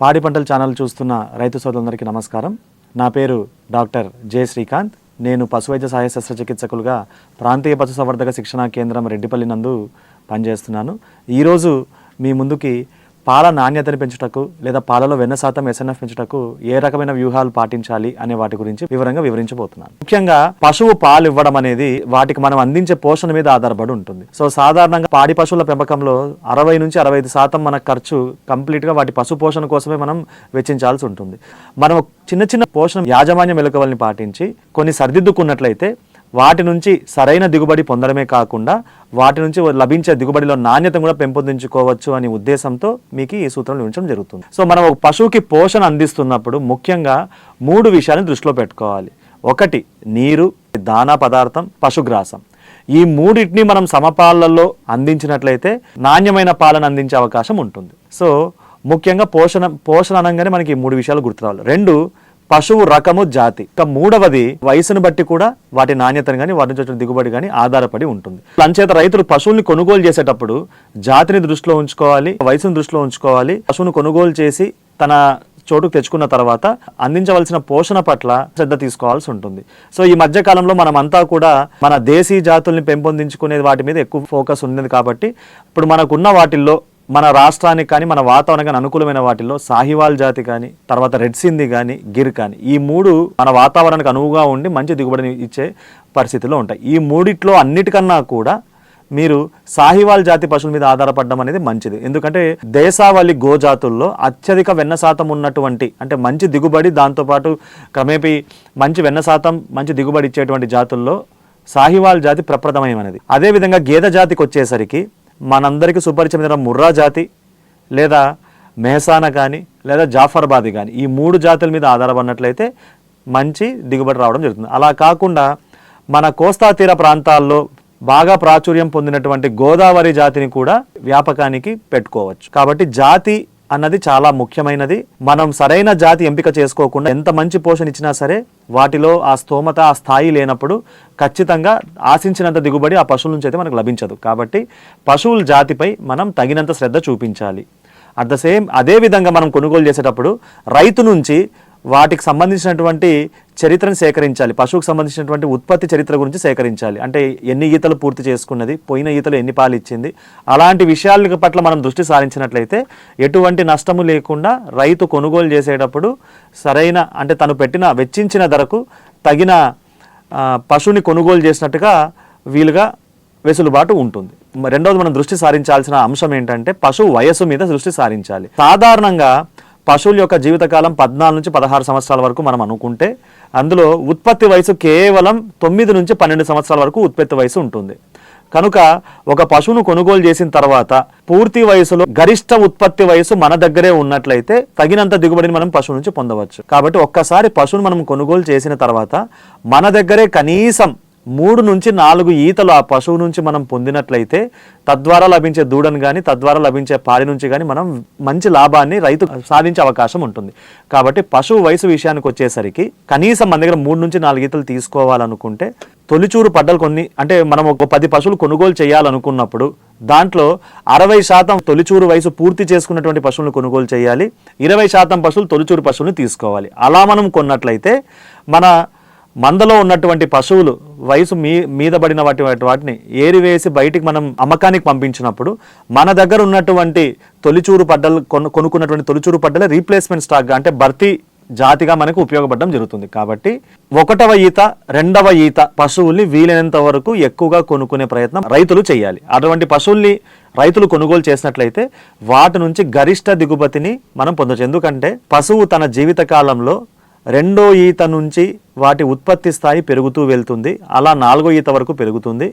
పాడి పంటల ఛానల్ చూస్తున్న రైతు సోదరులందరికీ నమస్కారం. నా పేరు డాక్టర్ జె శ్రీకాంత్. నేను పశువైద్య సహాయ శస్త్రచికిత్సకులుగా ప్రాంతీయ పశుసంవర్ధక శిక్షణా కేంద్రం రెడ్డిపల్లి నందు పనిచేస్తున్నాను. ఈరోజు మీ ముందుకి పాల నాణ్యతను పెంచుటకు లేదా పాలలో వెన్న శాతం ఎస్ఎన్ఎఫ్ పెంచుటకు ఏ రకమైన వ్యూహాలు పాటించాలి అనే వాటి గురించి వివరంగా వివరించబోతున్నాను. ముఖ్యంగా పశువు పాలు ఇవ్వడం అనేది వాటికి మనం అందించే పోషణ మీద ఆధారపడి ఉంటుంది. సో సాధారణంగా పాడి పశువుల పెంపకంలో అరవై నుంచి అరవై ఐదు శాతం మన ఖర్చు కంప్లీట్గా వాటి పశు పోషణ కోసమే మనం వెచ్చించాల్సి ఉంటుంది. మనం చిన్న చిన్న పోషణ యాజమాన్య మెలకువల్ని పాటించి కొన్ని సరిదిద్దుకున్నట్లయితే వాటి నుంచి సరైన దిగుబడి పొందడమే కాకుండా వాటి నుంచి లభించే దిగుబడిలో నాణ్యత కూడా పెంపొందించుకోవచ్చు అనే ఉద్దేశంతో మీకు ఈ సూత్రం వివరించడం జరుగుతుంది. సో మనం ఒక పశువుకి పోషణ అందిస్తున్నప్పుడు ముఖ్యంగా మూడు విషయాలను దృష్టిలో పెట్టుకోవాలి. ఒకటి నీరు దానా పదార్థం పశుగ్రాసం. ఈ మూడింటిని మనం సమపాలలో అందించినట్లయితే నాణ్యమైన పాలన అందించే అవకాశం ఉంటుంది. సో ముఖ్యంగా పోషణ పోషణ అనగానే మనకి ఈ మూడు విషయాలు గుర్తురావాలి. రెండు పశువు రకము జాతి. ఇక మూడవది వయసును బట్టి కూడా వాటి నాణ్యతను కానీ వాటి నుంచి వచ్చిన దిగుబడి కానీ ఆధారపడి ఉంటుంది. అంచేత రైతులు పశువుల్ని కొనుగోలు చేసేటప్పుడు జాతిని దృష్టిలో ఉంచుకోవాలి వయసును దృష్టిలో ఉంచుకోవాలి పశువును కొనుగోలు చేసి తన చోటుకు తెచ్చుకున్న తర్వాత అందించవలసిన పోషణ పట్ల శ్రద్ధ తీసుకోవాల్సి ఉంటుంది. సో ఈ మధ్య కాలంలో మనం అంతా కూడా మన దేశీ జాతుల్ని పెంపొందించుకునే వాటి మీద ఎక్కువ ఫోకస్ ఉన్నది కాబట్టి ఇప్పుడు మనకున్న వాటిల్లో మన రాష్ట్రానికి కానీ మన వాతావరణం అనుకూలమైన వాటిల్లో సాహివాల్ జాతి కానీ తర్వాత రెడ్ సింధి కానీ గిర్ కానీ ఈ మూడు మన వాతావరణానికి అనువుగా ఉండి మంచి దిగుబడిని ఇచ్చే పరిస్థితిలో ఉంటాయి. ఈ మూడిట్లో అన్నిటికన్నా కూడా మీరు సాహివాల్ జాతి పశువుల మీద ఆధారపడడం అనేది మంచిది. ఎందుకంటే దేశావళి గోజాతుల్లో అత్యధిక వెన్న శాతం ఉన్నటువంటి అంటే మంచి దిగుబడి దాంతోపాటు క్రమేపీ మంచి వెన్న శాతం మంచి దిగుబడి ఇచ్చేటువంటి జాతుల్లో సాహివాల్ జాతి ప్రప్రదమైనది అదేవిధంగా గేదె జాతికి వచ్చేసరికి మనందరికీ సుపరిచయమైన ముర్రా జాతి లేదా మెహసానా కానీ లేదా జాఫర్బాది కానీ ఈ మూడు జాతుల మీద ఆధారపడినట్లయితే మంచి దిగుబడి రావడం జరుగుతుంది. అలా కాకుండా మన కోస్తా తీర ప్రాంతాల్లో బాగా ప్రాచుర్యం పొందినటువంటి గోదావరి జాతిని కూడా వ్యాపకానికి పెట్టుకోవచ్చు. కాబట్టి జాతి అన్నది చాలా ముఖ్యమైనది. మనం సరైన జాతి ఎంపిక చేసుకోకుండా ఎంత మంచి పోషణ ఇచ్చినా సరే వాటిలో ఆ స్తోమత ఆ స్థాయి లేనప్పుడు ఖచ్చితంగా ఆశించినంత దిగుబడి ఆ పశువుల నుంచి అయితే మనకు లభించదు. కాబట్టి పశువుల జాతిపై మనం తగినంత శ్రద్ధ చూపించాలి. అట్ ద సేమ్ అదే విధంగా మనం కొనుగోలు చేసేటప్పుడు రైతు నుంచి వాటికి సంబంధించినటువంటి చరిత్రను సేకరించాలి. పశువుకు సంబంధించినటువంటి ఉత్పత్తి చరిత్ర గురించి సేకరించాలి. అంటే ఎన్ని ఈతలు పూర్తి చేసుకున్నది పోయిన ఈతలు ఎన్ని పాలు ఇచ్చింది అలాంటి విషయాల పట్ల మనం దృష్టి సారించినట్లయితే ఎటువంటి నష్టము లేకుండా రైతు కొనుగోలు చేసేటప్పుడు సరైన అంటే తను పెట్టిన వెచ్చించిన ధరకు తగిన పశువుని కొనుగోలు చేసినట్టుగా వీలుగా వెసులుబాటు ఉంటుంది. రెండవది మనం దృష్టి సారించాల్సిన అంశం ఏంటంటే పశువు వయస్సు మీద దృష్టి సారించాలి. సాధారణంగా పశువుల యొక్క జీవితకాలం పద్నాలుగు నుంచి పదహారు సంవత్సరాల వరకు మనం అనుకుంటే అందులో ఉత్పత్తి వయసు కేవలం తొమ్మిది నుంచి పన్నెండు సంవత్సరాల వరకు ఉత్పత్తి వయసు ఉంటుంది. కనుక ఒక పశువును కొనుగోలు చేసిన తర్వాత పూర్తి వయసులో గరిష్ట ఉత్పత్తి వయసు మన దగ్గరే ఉన్నట్లయితే తగినంత దిగుబడిని మనం పశువు నుంచి పొందవచ్చు. కాబట్టి ఒక్కసారి పశువును మనం కొనుగోలు చేసిన తర్వాత మన దగ్గరే కనీసం మూడు నుంచి నాలుగు ఈతలు ఆ పశువు నుంచి మనం పొందినట్లయితే తద్వారా లభించే దూడను కానీ తద్వారా లభించే పాడి నుంచి కానీ మనం మంచి లాభాన్ని రైతు సాధించే అవకాశం ఉంటుంది. కాబట్టి పశువు వయసు విషయానికి వచ్చేసరికి కనీసం మన దగ్గర మూడు నుంచి నాలుగు ఈతలు తీసుకోవాలనుకుంటే తొలిచూరు పడ్డలు కొన్ని అంటే మనం ఒక పది పశువులు కొనుగోలు చేయాలనుకున్నప్పుడు దాంట్లో అరవై శాతం తొలిచూరు వయసు పూర్తి చేసుకున్నటువంటి పశువులను కొనుగోలు చేయాలి. ఇరవై శాతం పశువులు తొలిచూరు పశువులను తీసుకోవాలి. అలా మనం కొన్నట్లయితే మన మందలో ఉన్నటువంటి పశువులు వయసు మీ మీద పడిన వాటి వాటిని ఏరివేసి బయటికి మనం అమ్మకానికి పంపించినప్పుడు మన దగ్గర ఉన్నటువంటి తొలిచూరు పడ్డలు కొను కొనుక్కున్నటువంటి తొలిచూరు పడ్డలే రీప్లేస్మెంట్ స్టాక్గా అంటే భర్తీ జాతిగా మనకు ఉపయోగపడడం జరుగుతుంది. కాబట్టి ఒకటవ ఈత రెండవ ఈత పశువుల్ని వీలైనంత వరకు ఎక్కువగా కొనుక్కునే ప్రయత్నం రైతులు చేయాలి. అటువంటి పశువుల్ని రైతులు కొనుగోలు చేసినట్లయితే వాటి నుంచి గరిష్ట దిగుబతిని మనం పొందవచ్చు ఎందుకంటే పశువు తన జీవిత కాలంలో రెండో ఈత నుంచి వాటి ఉత్పత్తి స్థాయి పెరుగుతూ వెళ్తుంది. అలా నాలుగో ఈత వరకు పెరుగుతుంది.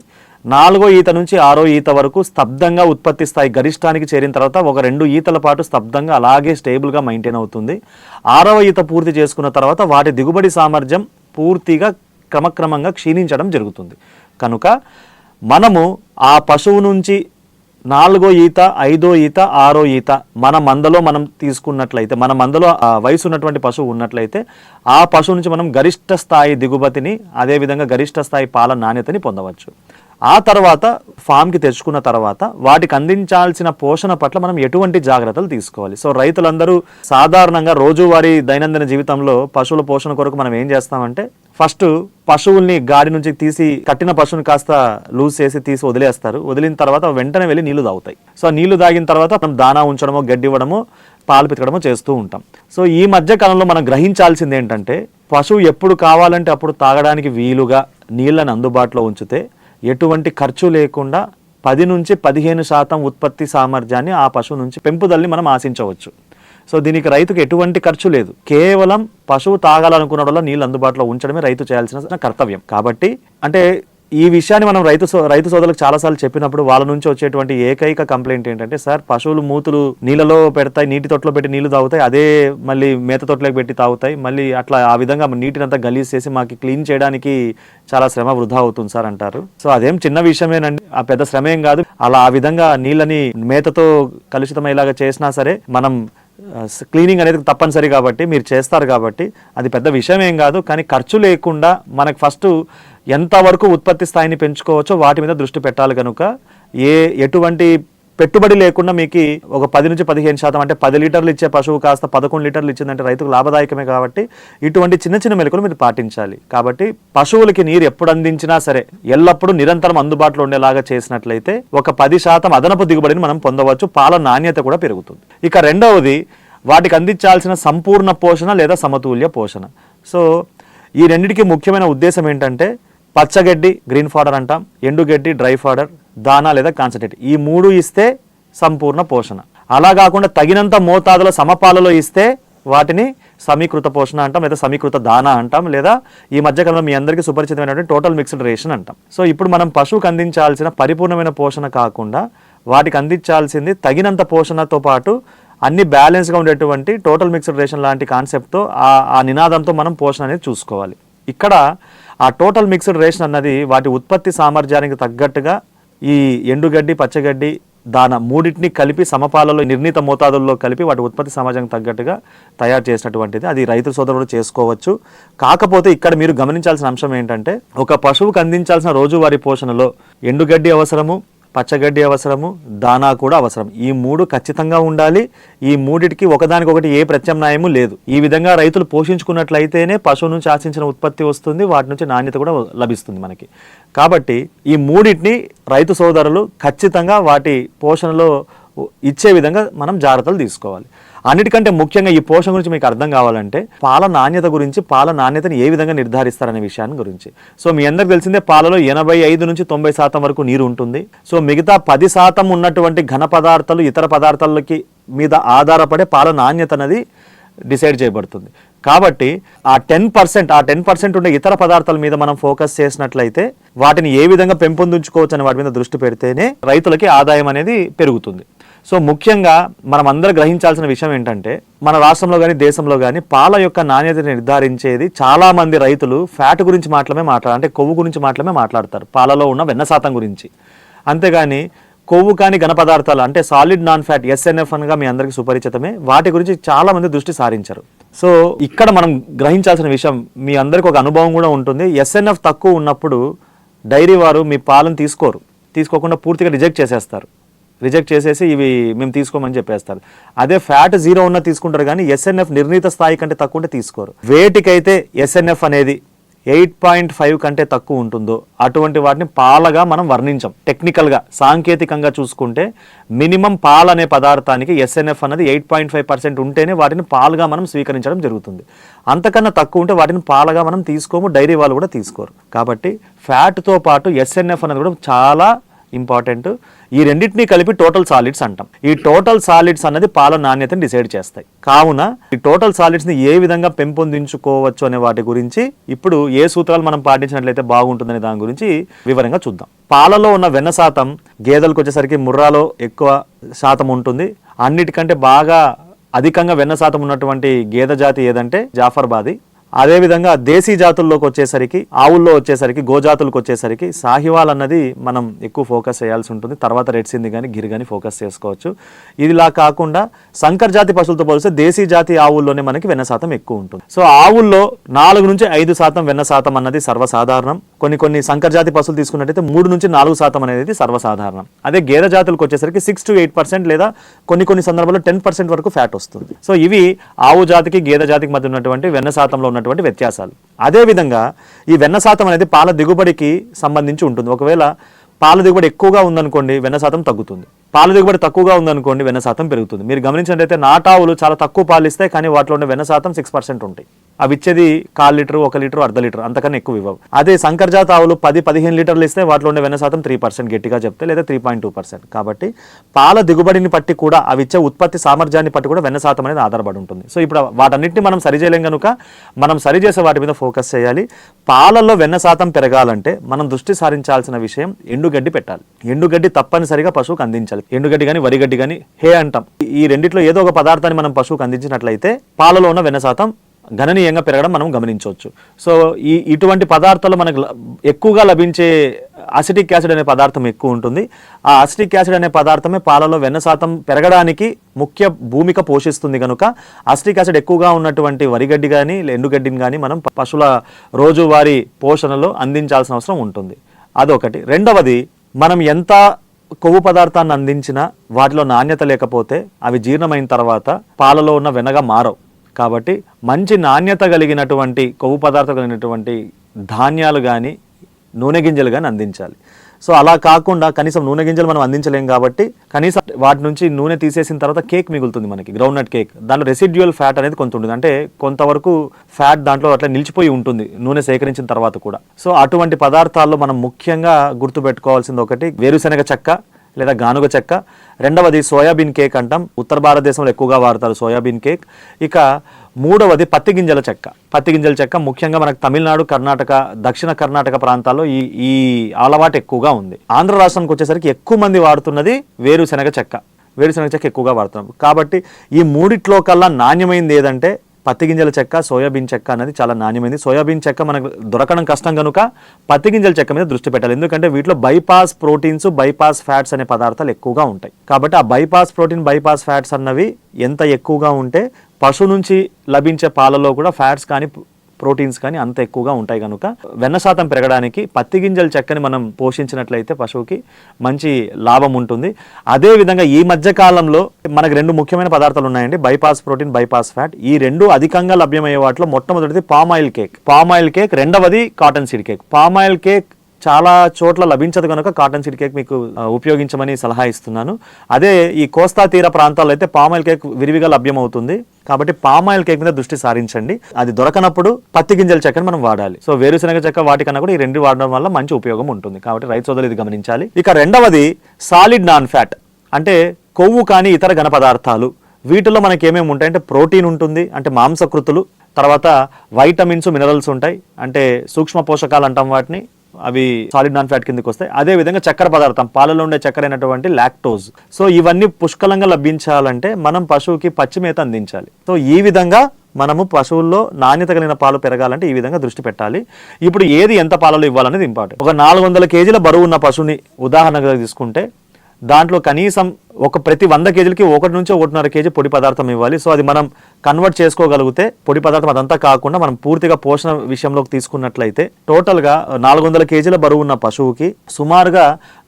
నాలుగో ఈత నుంచి ఆరో ఈత వరకు స్తబ్దంగా ఉత్పత్తి స్థాయి గరిష్టానికి చేరిన తర్వాత ఒక రెండు ఈతల పాటు స్తబ్దంగా అలాగే స్టేబుల్గా మెయింటైన్ అవుతుంది. ఆరవ ఈత పూర్తి చేసుకున్న తర్వాత వాటి దిగుబడి సామర్థ్యం పూర్తిగా క్రమక్రమంగా క్షీణించడం జరుగుతుంది. కనుక మనము ఆ పశువు నుంచి నాలుగో ఈత ఐదో ఈత ఆరో ఈత మన మందలో మనం తీసుకున్నట్లయితే మన మందలో వయసు ఉన్నటువంటి పశువు ఉన్నట్లయితే ఆ పశువు నుంచి మనం గరిష్ట స్థాయి దిగుబతిని అదేవిధంగా గరిష్ట స్థాయి పాల నాణ్యతని పొందవచ్చు. ఆ తర్వాత ఫామ్కి తెచ్చుకున్న తర్వాత వాటికి అందించాల్సిన పోషణ పట్ల మనం ఎటువంటి జాగ్రత్తలు తీసుకోవాలి. సో రైతులందరూ సాధారణంగా రోజువారీ దైనందిన జీవితంలో పశువుల పోషణ కొరకు మనం ఏం చేస్తామంటే ఫస్ట్ పశువుల్ని గాడి నుంచి తీసి కట్టిన పశువుని కాస్త లూజ్ చేసి తీసి వదిలేస్తారు. వదిలిన తర్వాత వెంటనే వెళ్ళి నీళ్ళు తాగుతాయి. సో నీళ్ళు తాగిన తర్వాత మనం దానా ఉంచడమో గడ్డి ఇవ్వడమో పాలు పితకడమో చేస్తూ ఉంటాం. సో ఈ మధ్య కాలంలో మనం గ్రహించాల్సింది ఏంటంటే పశువు ఎప్పుడు కావాలంటే అప్పుడు తాగడానికి వీలుగా నీళ్ళని అందుబాటులో ఉంచితే ఎటువంటి ఖర్చు లేకుండా పది నుంచి పదిహేను శాతం ఉత్పత్తి సామర్థ్యాన్ని ఆ పశువు నుంచి పెంపుదల్ని మనం ఆశించవచ్చు. సో దీనికి రైతుకు ఎటువంటి ఖర్చు లేదు. కేవలం పశువు తాగాలనుకున్న వల్ల నీళ్ళు అందుబాటులో ఉంచడమే రైతు చేయాల్సిన కర్తవ్యం. కాబట్టి అంటే ఈ విషయాన్ని మనం రైతు సో- రైతు సోదరులకు చాలాసార్లు చెప్పినప్పుడు వాళ్ళ నుంచి వచ్చేటువంటి ఏకైక కంప్లైంట్ ఏంటంటే సార్ పశువులు మూతులు నీళ్ళలో పెడతాయి నీటి తొట్లో పెట్టి నీళ్ళు తాగుతాయి అదే మళ్ళీ మేత తొట్లోకి పెట్టి తాగుతాయి మళ్ళీ అట్లా ఆ విధంగా నీటిని అంతా గలీజ్ చేసి మాకు క్లీన్ చేయడానికి చాలా శ్రమ వృధా అవుతుంది సార్ అంటారు. సో అదేం చిన్న విషయమేనండి ఆ పెద్ద శ్రమ ఏం కాదు. అలా ఆ విధంగా నీళ్ళని మేతతో కలుషితమయ్యేలాగా చేసినా సరే మనం క్లీనింగ్ అనేది తప్పనిసరి కాబట్టి మీరు చేస్తారు కాబట్టి అది పెద్ద విషయం ఏం కాదు. కానీ ఖర్చు లేకుండా మనకు ఫస్ట్ ఎంతవరకు ఉత్పత్తి స్థాయిని పెంచుకోవచ్చో వాటి మీద దృష్టి పెట్టాలి కనుక ఏ ఎటువంటి పెట్టుబడి లేకుండా మీకు ఒక పది నుంచి పదిహేను శాతం అంటే పది లీటర్లు ఇచ్చే పశువు కాస్త పదకొండు లీటర్లు ఇచ్చిందంటే రైతుకు లాభదాయకమే కాబట్టి ఇటువంటి చిన్న చిన్న మెలకులు మీరు పాటించాలి. కాబట్టి పశువులకి నీరు ఎప్పుడు అందించినా సరే ఎల్లప్పుడూ నిరంతరం అందుబాటులో ఉండేలాగా చేసినట్లయితే ఒక పది శాతం అదనపు దిగుబడిని మనం పొందవచ్చు పాల నాణ్యత కూడా పెరుగుతుంది. ఇక రెండవది వాటికి అందించాల్సిన సంపూర్ణ పోషణ లేదా సమతుల్య పోషణ. సో ఈ రెండిటికి ముఖ్యమైన ఉద్దేశం ఏంటంటే పచ్చగడ్డి గ్రీన్ ఫాడర్ అంటాం ఎండుగడ్డి డ్రై ఫాడర్ దానా లేదా కాన్సన్ట్రేట్. ఈ మూడు ఇస్తే సంపూర్ణ పోషణ. అలా కాకుండా తగినంత మోతాదులో సమపాలలో ఇస్తే వాటిని సమీకృత పోషణ అంటాం లేదా సమీకృత దానా అంటాం లేదా ఈ మధ్యకాలంలో మీ అందరికీ సుపరిచితమైనటువంటి టోటల్ మిక్స్డ్ రేషన్ అంటాం. సో ఇప్పుడు మనం పశువుకు అందించాల్సిన పరిపూర్ణమైన పోషణ కాకుండా వాటికి అందించాల్సింది తగినంత పోషణతో పాటు అన్ని బ్యాలెన్స్గా ఉండేటువంటి టోటల్ మిక్స్డ్ రేషన్ లాంటి కాన్సెప్ట్తో ఆ నినాదంతో మనం పోషణ అనేది చూసుకోవాలి. ఇక్కడ ఆ టోటల్ మిక్స్డ్ రేషన్ అన్నది వాటి ఉత్పత్తి సామర్థ్యానికి తగ్గట్టుగా ఈ ఎండుగడ్డి పచ్చగడ్డి దాన మూడింటిని కలిపి సమపాలలో నిర్ణీత మోతాదుల్లో కలిపి వాటి ఉత్పత్తి సమాజానికి తగ్గట్టుగా తయారు చేసినటువంటిది. అది రైతు సోదరుడు చేసుకోవచ్చు. కాకపోతే ఇక్కడ మీరు గమనించాల్సిన అంశం ఏంటంటే ఒక పశువుకు అందించాల్సిన రోజువారీ పోషణలో ఎండుగడ్డి అవసరము పచ్చగడ్డి అవసరము దానా కూడా అవసరం. ఈ మూడు ఖచ్చితంగా ఉండాలి. ఈ మూడిటికి ఒకదానికొకటి ఏ ప్రత్యామ్నాయము లేదు. ఈ విధంగా రైతులు పోషించుకున్నట్లయితేనే పశువు నుంచి ఆశించిన ఉత్పత్తి వస్తుంది వాటి నుంచి నాణ్యత కూడా లభిస్తుంది మనకి. కాబట్టి ఈ మూడింటిని రైతు సోదరులు ఖచ్చితంగా వాటి పోషణలో ఇచ్చే విధంగా మనం జాగ్రత్తలు తీసుకోవాలి. అన్నిటికంటే ముఖ్యంగా ఈ పోషణ గురించి మీకు అర్థం కావాలంటే పాల నాణ్యత గురించి పాల నాణ్యతని ఏ విధంగా నిర్ధారిస్తారనే విషయాన్ని గురించి. సో మీ అందరికి తెలిసిందే పాలలో ఎనభై ఐదు నుంచి తొంభై శాతం వరకు నీరు ఉంటుంది. సో మిగతా పది శాతం ఉన్నటువంటి ఘన పదార్థాలు ఇతర పదార్థాలకి మీద ఆధారపడే పాల నాణ్యత అనేది డిసైడ్ చేయబడుతుంది. కాబట్టి ఆ టెన్ పర్సెంట్ ఆ టెన్ పర్సెంట్ ఉండే ఇతర పదార్థాల మీద మనం ఫోకస్ చేసినట్లయితే వాటిని ఏ విధంగా పెంపొందించుకోవచ్చు అనే వాటి మీద దృష్టి పెడితేనే రైతులకి ఆదాయం అనేది పెరుగుతుంది. సో ముఖ్యంగా మనం అందరూ గ్రహించాల్సిన విషయం ఏంటంటే మన రాష్ట్రంలో కానీ దేశంలో కానీ పాల యొక్క నాణ్యతను నిర్ధారించేది చాలా మంది రైతులు ఫ్యాట్ గురించి మాత్రమే మాట్లాడారు అంటే కొవ్వు గురించి మాత్రమే మాట్లాడతారు పాలలో ఉన్న వెన్న శాతం గురించి. అంతేగాని కొవ్వు కాని ఘన పదార్థాలు అంటే సాలిడ్ నాన్ ఫ్యాట్ ఎస్ఎన్ఎఫ్ అనగా మీ అందరికీ సుపరిచితమే వాటి గురించి చాలా మంది దృష్టి సారించారు. సో ఇక్కడ మనం గ్రహించాల్సిన విషయం మీ అందరికీ ఒక అనుభవం కూడా ఉంటుంది. ఎస్ఎన్ఎఫ్ తక్కువ ఉన్నప్పుడు డైరీ వారు మీ పాలను తీసుకోరు తీసుకోకుండా పూర్తిగా రిజెక్ట్ చేసేస్తారు. రిజెక్ట్ చేసేసి ఇవి మేము తీసుకోమని చెప్పేస్తారు. అదే ఫ్యాట్ జీరో ఉన్న తీసుకుంటారు కానీ ఎస్ఎన్ఎఫ్ నిర్ణీత స్థాయి కంటే తక్కువ ఉంటే తీసుకోరు. వేటికైతే ఎస్ఎన్ఎఫ్ అనేది ఎయిట్ పాయింట్ ఫైవ్ కంటే తక్కువ ఉంటుందో అటువంటి వాటిని పాలగా మనం వర్ణించం. టెక్నికల్గా సాంకేతికంగా చూసుకుంటే మినిమం పాల్ అనే పదార్థానికి ఎస్ఎన్ఎఫ్ అనేది ఎయిట్ పాయింట్ ఫైవ్ పర్సెంట్ ఉంటేనే వాటిని పాలుగా మనం స్వీకరించడం జరుగుతుంది. అంతకన్నా తక్కువ ఉంటే వాటిని పాలగా మనం తీసుకోము డైరీ వాళ్ళు కూడా తీసుకోరు. కాబట్టి ఫ్యాట్తో పాటు ఎస్ఎన్ఎఫ్ అనేది కూడా చాలా ఇంపార్టెంట్. ఈ రెండింటిని కలిపి టోటల్ సాలిడ్స్ అంటాం. ఈ టోటల్ సాలిడ్స్ అన్నది పాల నాణ్యతను డిసైడ్ చేస్తాయి. కావున ఈ టోటల్ సాలిడ్స్ని ఏ విధంగా పెంపొందించుకోవచ్చు అనే వాటి గురించి ఇప్పుడు ఏ సూత్రాలు మనం పాటించినట్లయితే బాగుంటుందనే దాని గురించి వివరంగా చూద్దాం. పాలలో ఉన్న వెన్న శాతం గేదెలకు వచ్చేసరికి ముర్రాలో ఎక్కువ శాతం ఉంటుంది. అన్నిటికంటే బాగా అధికంగా వెన్న శాతం ఉన్నటువంటి గేదె జాతి ఏదంటే జాఫర్బాది. అదేవిధంగా దేశీ జాతుల్లోకి వచ్చేసరికి ఆవుల్లో వచ్చేసరికి గోజాతులకు వచ్చేసరికి సాహివాల్ అన్నది మనం ఎక్కువ ఫోకస్ చేయాల్సి ఉంటుంది. తర్వాత రెడ్సింది కానీ గిరి కానీ ఫోకస్ చేసుకోవచ్చు. ఇదిలా కాకుండా సంకర్ జాతి పశువులతో పోలిస్తే దేశీ జాతి ఆవుల్లోనే మనకి వెన్న శాతం ఎక్కువ ఉంటుంది. సో ఆవుల్లో నాలుగు నుంచి ఐదు శాతం వెన్న శాతం అన్నది సర్వసాధారణం. కొన్ని కొన్ని సంకర జాతి పశువులు తీసుకున్నట్టయితే మూడు నుంచి నాలుగు శాతం అనేది సర్వసాధారణం. అదే గేదె జాతులకు వచ్చేసరికి సిక్స్ టు ఎయిట్ పర్సెంట్ లేదా కొన్ని కొన్ని సందర్భాల్లో టెన్ పర్సెంట్ వరకు ఫ్యాట్ వస్తుంది. సో ఇవి ఆవు జాతికి గేదె జాతికి మధ్య ఉన్నటువంటి వెన్న శాతంలో ఉన్నటువంటి వ్యత్యాసాలు. అదేవిధంగా ఈ వెన్న శాతం అనేది పాల దిగుబడికి సంబంధించి ఉంటుంది. ఒకవేళ పాల దిగుబడి ఎక్కువగా ఉందనుకోండి వెన్న శాతం తగ్గుతుంది. పాల దిగుబడి తక్కువగా ఉందనుకోండి వెన్న శాతం పెరుగుతుంది. మీరు గమనించినట్లయితే నాటావులు చాలా తక్కువ పాలు ఇస్తాయి కానీ వాటిలో ఉండే వెన్న శాతం సిక్స్ పర్సెంట్ ఉంటాయి. అవి ఇచ్చేది కాల్ లీటర్ ఒక లీటర్ అర్ధ లీటర్ అంతకన్నా ఎక్కువ ఇవ్వవు. అదే సంకర్జాత ఆవులు పది పదిహేను లీటర్లు ఇస్తే వాటిలో ఉండే వెన్న శాతం త్రీ పర్సెంట్ గట్టిగా చెప్తే లేదా త్రీ పాయింట్ టూ పర్సెంట్ కాబట్టి పాల దిగుబడిని పట్టి కూడా అవి ఇచ్చే ఉత్పత్తి సామర్థ్యాన్ని పట్టి కూడా వెన్న శాతం అనేది ఆధారపడి ఉంటుంది. సో ఇప్పుడు వాటన్నిటిని మనం సరిచేయలేం కనుక మనం సరిచేసే వాటి మీద ఫోకస్ చేయాలి. పాలలో వెన్న శాతం పెరగాలంటే మనం దృష్టి సారించాల్సిన విషయం ఎండుగడ్డి పెట్టాలి. ఎండుగడ్డి తప్పనిసరిగా పశువుకు అందించాలి. ఎండుగడ్డి కానీ వరిగడ్డి కానీ హే అంటాం. ఈ రెండిట్లో ఏదో ఒక పదార్థాన్ని మనం పశువుకు అందించినట్లయితే పాలలో ఉన్న వెన్న శాతం గణనీయంగా పెరగడం మనం గమనించవచ్చు. సో ఈ ఇటువంటి పదార్థాలు మనకు ల- ఎక్కువగా లభించే అసిటిక్ యాసిడ్ అనే పదార్థం ఎక్కువ ఉంటుంది. ఆ అసిటిక్ యాసిడ్ అనే పదార్థమే పాలలో వెన్న శాతం పెరగడానికి ముఖ్య భూమిక పోషిస్తుంది కనుక అసిటిక్ యాసిడ్ ఎక్కువగా ఉన్నటువంటి వరిగడ్డి కానీ ఎండుగడ్డిని కానీ మనం పశువుల రోజువారీ పోషణలో అందించాల్సిన అవసరం ఉంటుంది. అదొకటి. రెండవది మనం ఎంత కొవ్వు పదార్థాన్ని అందించినా వాటిలో నాణ్యత లేకపోతే అవి జీర్ణమైన తర్వాత పాలలో ఉన్న వెనగా మారవు. కాబట్టి మంచి నాణ్యత కలిగినటువంటి కొవ్వు పదార్థం కలిగినటువంటి ధాన్యాలు కానీ నూనె గింజలు కానీ అందించాలి. సో అలా కాకుండా కనీసం నూనె గింజలు మనం అందించలేం కాబట్టి కనీసం వాటి నుంచి నూనె తీసేసిన తర్వాత కేక్ మిగులుతుంది మనకి గ్రౌండ్ నట్ కేక్ దాంట్లో రెసిడ్యువల్ ఫ్యాట్ అనేది కొంత ఉంటుంది. అంటే కొంతవరకు ఫ్యాట్ దాంట్లో అట్లా నిలిచిపోయి ఉంటుంది నూనె సేకరించిన తర్వాత కూడా. సో అటువంటి పదార్థాల్లో మనం ముఖ్యంగా గుర్తుపెట్టుకోవాల్సింది ఒకటి వేరుశనగ చెక్క. లేదా గానుగ చెక్క. రెండవది సోయాబీన్ కేక్ అంటాం. ఉత్తర భారతదేశంలో ఎక్కువగా వాడతారు సోయాబీన్ కేక్. ఇక మూడవది పత్తి గింజల చెక్క. పత్తి గింజల చెక్క ముఖ్యంగా మనకు తమిళనాడు కర్ణాటక దక్షిణ కర్ణాటక ప్రాంతాల్లో ఈ ఈ అలవాటు ఎక్కువగా ఉంది. ఆంధ్ర రాష్ట్రానికి వచ్చేసరికి ఎక్కువ మంది వాడుతున్నది వేరుశనగ చెక్క. వేరుశనగ చెక్క ఎక్కువగా వాడుతున్నాం. కాబట్టి ఈ మూడిట్లో కల్లా నాణ్యమైనది ఏదంటే పత్తి గింజల చెక్క సోయాబీన్ చెక్క అనేది చాలా నాణ్యమైనది సోయాబీన్ చెక్క మనకు దొరకడం కష్టం కనుక పత్తి గింజల చెక్క మీద దృష్టి పెట్టాలి. ఎందుకంటే వీటిలో బైపాస్ ప్రోటీన్స్ బైపాస్ ఫ్యాట్స్ అనే పదార్థాలు ఎక్కువగా ఉంటాయి. కాబట్టి ఆ బైపాస్ ప్రోటీన్ బైపాస్ ఫ్యాట్స్ అన్నవి ఎంత ఎక్కువగా ఉంటే పశు నుంచి లభించే పాలలో కూడా ఫ్యాట్స్ కానీ ప్రోటీన్స్ కానీ అంత ఎక్కువగా ఉంటాయి కనుక వెన్న శాతం పెరగడానికి పత్తి గింజల చెక్కని మనం పోషించినట్లయితే పశువుకి మంచి లాభం ఉంటుంది. అదేవిధంగా ఈ మధ్య కాలంలో మనకు రెండు ముఖ్యమైన పదార్థాలు ఉన్నాయండి. Bypass protein bypass fat. ఈ రెండు అధికంగా లభ్యమయ్యే వాటిలో మొట్టమొదటిది palm oil cake. Palm oil cake రెండవది cotton seed cake. Palm oil cake చాలా చోట్ల లభించదు కనుక కాటన్ సీడ్ కేక్ మీకు ఉపయోగించమని సలహా ఇస్తున్నాను. అదే ఈ కోస్తా తీర ప్రాంతాల్లో అయితే పామ్ ఆయిల్ కేక్ విరివిగా లభ్యమవుతుంది. కాబట్టి పామ్ ఆయిల్ కేక్ మీద దృష్టి సారించండి. అది దొరకనప్పుడు పత్తి గింజల చెక్కను మనం వాడాలి. సో వేరుశనగ చెక్క వాటికన్నా కూడా ఈ రెండు వాడడం వల్ల మంచి ఉపయోగం ఉంటుంది. కాబట్టి రైతు సోదరులు ఇది గమనించాలి. ఇక రెండవది సాలిడ్ నాన్ ఫ్యాట్. అంటే కొవ్వు కానీ ఇతర ఘన పదార్థాలు. వీటిలో మనకి ఏమేమి ఉంటాయి అంటే ప్రోటీన్ ఉంటుంది అంటే మాంసకృతులు తర్వాత వైటమిన్స్ మినరల్స్ ఉంటాయి. అంటే సూక్ష్మ పోషకాలు అంటాం వాటిని. అవి సాలిడ్ నాన్ ఫ్యాట్ కిందకి వస్తాయి. అదే విధంగా చక్కెర పదార్థం పాలలో ఉండే చక్కెర అయినటువంటి లాక్టోజ్ సో ఇవన్నీ పుష్కలంగా లభించాలంటే మనం పశువుకి పచ్చి మేత అందించాలి. సో ఈ విధంగా మనము పశువుల్లో నాణ్యత కలిగిన పాలు పెరగాలంటే ఈ విధంగా దృష్టి పెట్టాలి. ఇప్పుడు ఏది ఎంత పాలలో ఇవ్వాలనేది ఇంపార్టెంట్ ఒక నాలుగు వందల కేజీల బరువు ఉన్న పశువుని ఉదాహరణగా తీసుకుంటే దాంట్లో కనీసం ఒక ప్రతి వంద కేజీలకి ఒకటి నుంచి ఒకటిన్నర కేజీ పొడి పదార్థం ఇవ్వాలి. సో అది మనం కన్వర్ట్ చేసుకోగలిగితే పొడి పదార్థం అదంతా కాకుండా మనం పూర్తిగా పోషణ విషయంలోకి తీసుకున్నట్లయితే టోటల్గా నాలుగు వందల కేజీల బరువు ఉన్న పశువుకి సుమారుగా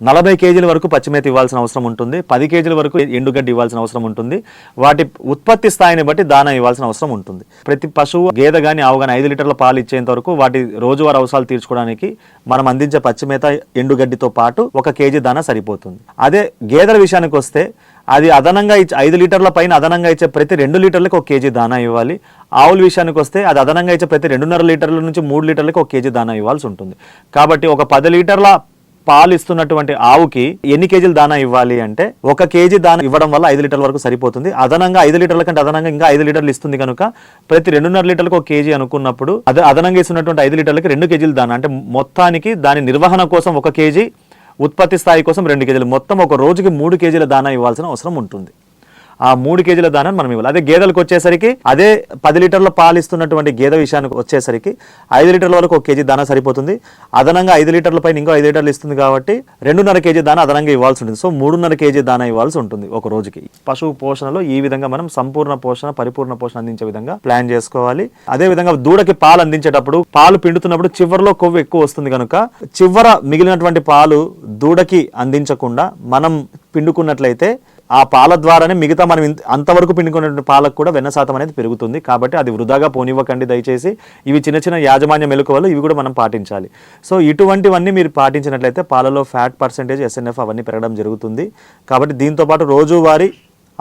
నలభై కేజీల వరకు పచ్చిమేత ఇవ్వాల్సిన అవసరం ఉంటుంది. పది కేజీల వరకు ఎండుగడ్డి ఇవ్వాల్సిన అవసరం ఉంటుంది. వాటి ఉత్పత్తి స్థాయిని బట్టి దానా ఇవ్వాల్సిన అవసరం ఉంటుంది. ప్రతి పశువు గేదె కానీ ఆవు కానీ ఐదు లీటర్ల పాలు ఇచ్చేంత వరకు వాటి రోజువారీ అవసరాలు తీర్చుకోవడానికి మనం అందించే పచ్చిమేత ఎండుగడ్డితో పాటు ఒక కేజీ దానా సరిపోతుంది. అదే గేదెల విషయానికి వస్తే అది అదనంగా ఇచ్చే ఐదు లీటర్ల పైన అదనంగా ఇచ్చే ప్రతి రెండు లీటర్లకు ఒక కేజీ దానా ఇవ్వాలి. ఆవుల విషయానికి వస్తే అది అదనంగా ఇచ్చే ప్రతి రెండున్నర లీటర్ల నుంచి మూడు లీటర్లకు ఒక కేజీ దానా ఇవ్వాల్సి ఉంటుంది. కాబట్టి ఒక పది లీటర్ల పాలు ఇస్తున్నటువంటి ఆవుకి ఎన్ని కేజీలు దానా ఇవ్వాలి అంటే ఒక కేజీ దానా ఇవ్వడం వల్ల ఐదు లీటర్ల వరకు సరిపోతుంది. అదనంగా ఐదు లీటర్ల కంటే అదనంగా ఇంకా ఐదు లీటర్లు ఇస్తుంది కనుక ప్రతి రెండున్నర లీటర్లకు ఒక కేజీ అనుకున్నప్పుడు అదే అదనంగా ఇస్తున్నటువంటి ఐదు లీటర్లకి రెండు కేజీలు దానా. అంటే మొత్తానికి దాని నిర్వహణ కోసం ఒక కేజీ ఉత్పత్తి స్థాయి కోసం రెండు కేజీలు. మొత్తం ఒక రోజుకి మూడు కేజీల దానా ఇవ్వాల్సిన అవసరం ఉంటుంది. ఆ మూడు కేజీల దానాన్ని మనం ఇవ్వాలి. అదే గేదెలకు వచ్చేసరికి అదే పది లీటర్ల పాలు ఇస్తున్నటువంటి గేదె విషయానికి వచ్చేసరికి ఐదు లీటర్ల వరకు ఒక కేజీ దానా సరిపోతుంది. అదనంగా ఐదు లీటర్ల పైన ఇంకో ఐదు లీటర్లు ఇస్తుంది కాబట్టి రెండున్నర కేజీ దానా అదనంగా ఇవ్వాల్సి ఉంటుంది. సో మూడున్నర కేజీ దానా ఇవ్వాల్సి ఉంటుంది ఒక రోజుకి. పశువు పోషణలో ఈ విధంగా మనం సంపూర్ణ పోషణ పరిపూర్ణ పోషణ అందించే విధంగా ప్లాన్ చేసుకోవాలి. అదే విధంగా దూడకి పాలు అందించేటప్పుడు పాలు పిండుతున్నప్పుడు చివరిలో కొవ్వు ఎక్కువ వస్తుంది కనుక చివర మిగిలినటువంటి పాలు దూడకి అందించకుండా మనం పిండుకున్నట్లయితే ఆ పాల ద్వారానే మిగతా మనం అంతవరకు పిండుకున్నటువంటి పాలకు కూడా వెన్న శాతం అనేది పెరుగుతుంది. కాబట్టి అది వృధాగా పోనివ్వకండి దయచేసి. ఇవి చిన్న చిన్న యాజమాన్య మెలకువలు ఇవి కూడా మనం పాటించాలి. సో ఇటువంటివన్నీ మీరు పాటించినట్లయితే పాలలో ఫ్యాట్ పర్సంటేజ్ ఎస్ఎన్ఎఫ్ అవన్నీ పెరగడం జరుగుతుంది. కాబట్టి దీంతోపాటు రోజువారీ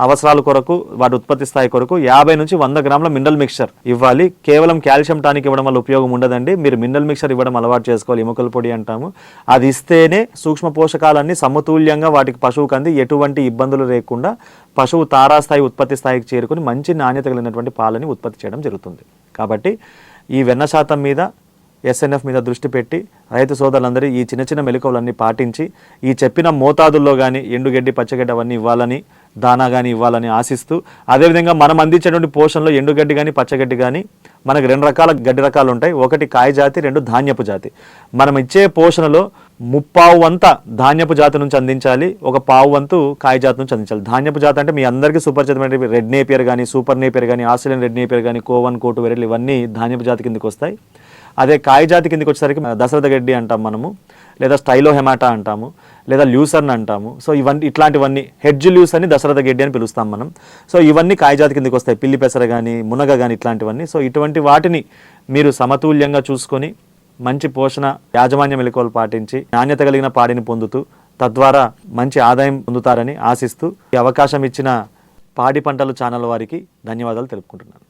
అవసరాల కొరకు వాటి ఉత్పత్తి స్థాయి కొరకు యాభై నుంచి వంద గ్రాముల మినరల్ మిక్చర్ ఇవ్వాలి. కేవలం కాల్షియం టానిక్ ఇవ్వడం వల్ల ఉపయోగం ఉండదండి. మీరు మినరల్ మిక్చర్ ఇవ్వడం అలవాటు చేసుకోవాలి. ఎముకల పొడి అంటాము. అది ఇస్తేనే సూక్ష్మ పోషకాలన్నీ సమతుల్యంగా వాటికి పశువుకు అంది ఎటువంటి ఇబ్బందులు లేకుండా పశువు తారాస్థాయి ఉత్పత్తి స్థాయికి చేరుకుని మంచి నాణ్యత కలిగినటువంటి పాలని ఉత్పత్తి చేయడం జరుగుతుంది. కాబట్టి ఈ వెన్న శాతం మీద ఎస్ఎన్ఎఫ్ మీద దృష్టి పెట్టి రైతు సోదరులందరూ ఈ చిన్న చిన్న మెలకువలన్నీ పాటించి ఈ చెప్పిన మోతాదుల్లో కానీ ఎండుగడ్డి పచ్చగడ్డి అవన్నీ ఇవ్వాలని దానా కానీ ఇవ్వాలని ఆశిస్తూ అదేవిధంగా మనం అందించేటువంటి పోషణలో ఎండుగడ్డి కానీ పచ్చగడ్డి కానీ మనకు రెండు రకాల గడ్డి రకాలు ఉంటాయి. ఒకటి కాయ జాతి రెండు ధాన్యపు జాతి. మనం ఇచ్చే పోషణలో ముప్పావు వంత ధాన్యపు జాతి నుంచి అందించాలి. ఒక పావు వంతు కాయ జాతి నుంచి అందించాలి. ధాన్యపు జాతి అంటే మీ అందరికీ సుపరిచితమైన రెడ్ నేపియర్ కానీ సూపర్ నేపియర్ కానీ ఆస్ట్రేలియన్ రెడ్ నేపియర్ కానీ కోవన్ కోటు వెరెల్ ఇవన్నీ ధాన్యపు జాతి కిందకి వస్తాయి. అదే కాయజాతి కిందకి వచ్చేసరికి దశరథ గడ్డి అంటాం మనము లేదా స్టైలో హెమాటా అంటాము లేదా ల్యూసర్న్ అంటాము. సో ఇవన్నీ ఇట్లాంటివన్నీ హెడ్జ్ ల్యూస్ అని దశరథ గడ్డి అని పిలుస్తాం మనం. సో ఇవన్నీ కాయజాతి కిందకి వస్తాయి. పిల్లి పెసర కానీ మునగ కానీ ఇట్లాంటివన్నీ. సో ఇటువంటి వాటిని మీరు సమతుల్యంగా చూసుకొని మంచి పోషణ యాజమాన్య మెలకువలు పాటించి నాణ్యత కలిగిన పాడిని పొందుతూ తద్వారా మంచి ఆదాయం పొందుతారని ఆశిస్తూ ఈ అవకాశం ఇచ్చిన పాడి పంటలు ఛానల్ వారికి ధన్యవాదాలు తెలుపుకుంటున్నాను.